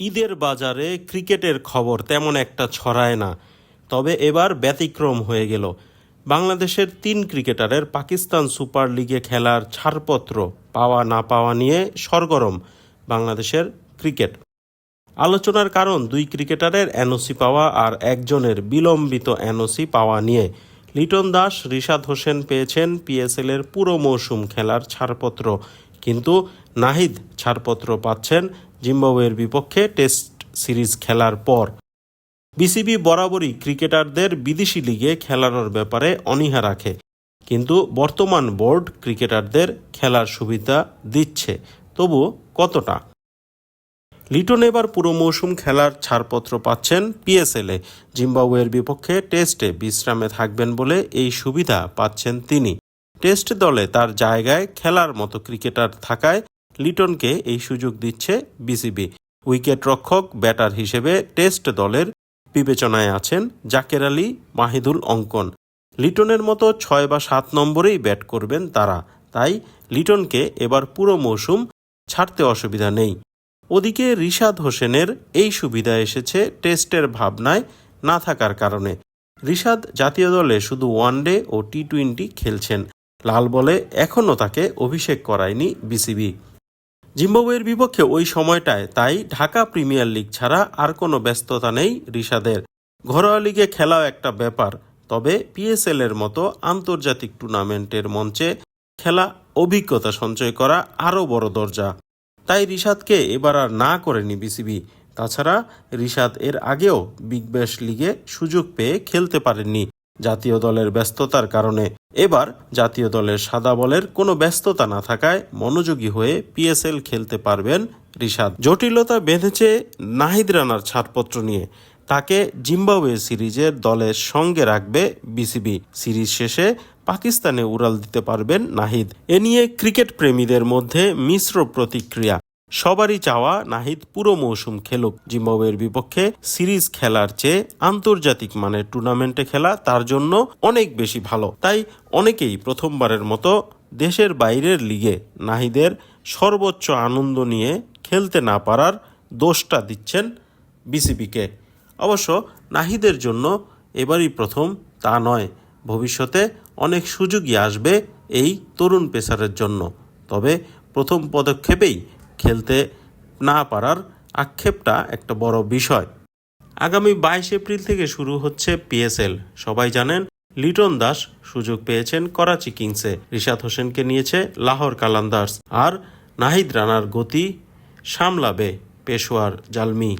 ঈদের বাজারে ক্রিকেটের খবর তেমন একটা ছড়ায় না, তবে এবার ব্যতিক্রম হয়ে গেল। বাংলাদেশের তিন ক্রিকেটারের পাকিস্তান সুপার লিগে খেলার ছাড়পত্র পাওয়া না পাওয়া নিয়ে সরগরম বাংলাদেশের ক্রিকেট। আলোচনার কারণ, দুই ক্রিকেটারের এনওসি পাওয়া আর একজনের বিলম্বিত এনওসি পাওয়া নিয়ে লিটন দাস, রিশাদ হোসেন পেয়েছেন পিএসএল এর পুরো মৌসুম খেলার ছাড়পত্র। কিন্তু নাহিদ ছাড়পত্র পাচ্ছেন জিম্বাবুয়ের বিপক্ষে টেস্ট সিরিজ খেলার পর। বিসিবি বরাবরই ক্রিকেটারদের বিদেশি লিগে খেলানোর ব্যাপারে অনীহা রাখে, কিন্তু বর্তমান বোর্ড ক্রিকেটারদের খেলার সুবিধা দিচ্ছে। তবু কতটা? লিটন এবার পুরো মৌসুম খেলার ছাড়পত্র পাচ্ছেন পিএসএলে জিম্বাবুয়ের বিপক্ষে টেস্টে বিশ্রামে থাকবেন বলে এই সুবিধা পাচ্ছেন তিনি। টেস্ট দলে তার জায়গায় খেলার মতো ক্রিকেটার থাকায় লিটনকে এই সুযোগ দিচ্ছে বিসিবি। উইকেট রক্ষক, ব্যাটার হিসেবে টেস্ট দলের বিবেচনায় আছেন জাকের আলী, মাহিদুল অঙ্কন। লিটনের মতো ছয় বা সাত নম্বরেই ব্যাট করবেন তারা। তাই লিটনকে এবার পুরো মৌসুম ছাড়তে অসুবিধা নেই। ওদিকে রিশাদ হোসেনের এই সুবিধা এসেছে টেস্টের ভাবনায় না থাকার কারণে। রিশাদ জাতীয় দলে শুধু ওয়ানডে ও টি টোয়েন্টি খেলছেন। লাল বলে এখনও তাকে অভিষেক করায়নি বিসিবি। জিম্বাবুয়ের বিপক্ষে ওই সময়টায় তাই ঢাকা প্রিমিয়ার লিগ ছাড়া আর কোনো ব্যস্ততা নেই রিশাদের। ঘরোয়া লিগে খেলাও একটা ব্যাপার, তবে পিএসএল এর মতো আন্তর্জাতিক টুর্নামেন্টের মঞ্চে খেলা, অভিজ্ঞতা সঞ্চয় করা আরও বড় দরজা। তাই রিশাদকে এবার আর না করেনি বিসিবি। তাছাড়া রিশাদ এর আগেও বিগ ব্যাশ লিগে সুযোগ পেয়ে খেলতে পারেননি জাতীয় দলের ব্যস্ততার কারণে। এবার জাতীয় দলের সাদা বলের কোনো ব্যস্ততা না থাকায় মনোযোগী হয়ে পিএসএল খেলতে পারবেন রিশাদ। জটিলতা বেঁধেছে নাহিদ রানার ছাড়পত্র নিয়ে। তাকে জিম্বাবুয়ে সিরিজের দলের সঙ্গে রাখবে বিসিবি। সিরিজ শেষে পাকিস্তানে উড়াল দিতে পারবেন নাহিদ। এ নিয়ে ক্রিকেট প্রেমীদের মধ্যে মিশ্র প্রতিক্রিয়া। সবারই চাওয়া নাহিদ পুরো মৌসুম খেলুক। জিম্বাবুয়ের বিপক্ষে সিরিজ খেলার চেয়ে আন্তর্জাতিক মানের টুর্নামেন্টে খেলা তার জন্য অনেক বেশি ভালো। তাই অনেকেই প্রথমবারের মতো দেশের বাইরের লিগে নাহিদের সর্বোচ্চ আনন্দ নিয়ে খেলতে না পারার দোষটা দিচ্ছেন বিসিবিকে। অবশ্য নাহিদের জন্য এবারই প্রথম তা নয়। ভবিষ্যতে অনেক সুযোগই আসবে এই তরুণ পেসারের জন্য। তবে প্রথম পদক্ষেপেই খেলতে না পারার আক্ষেপটা একটা বড় বিষয়। আগামী বাইশ এপ্রিল থেকে শুরু হচ্ছে পিএসএল। সবাই জানেন, লিটন দাস সুযোগ পেয়েছেন করাচি কিংসে। রিশাদ হোসেনকে নিয়েছে লাহোর কালান্দার্স। আর নাহিদ রানার গতি সামলাবে পেশোয়ার জালমি।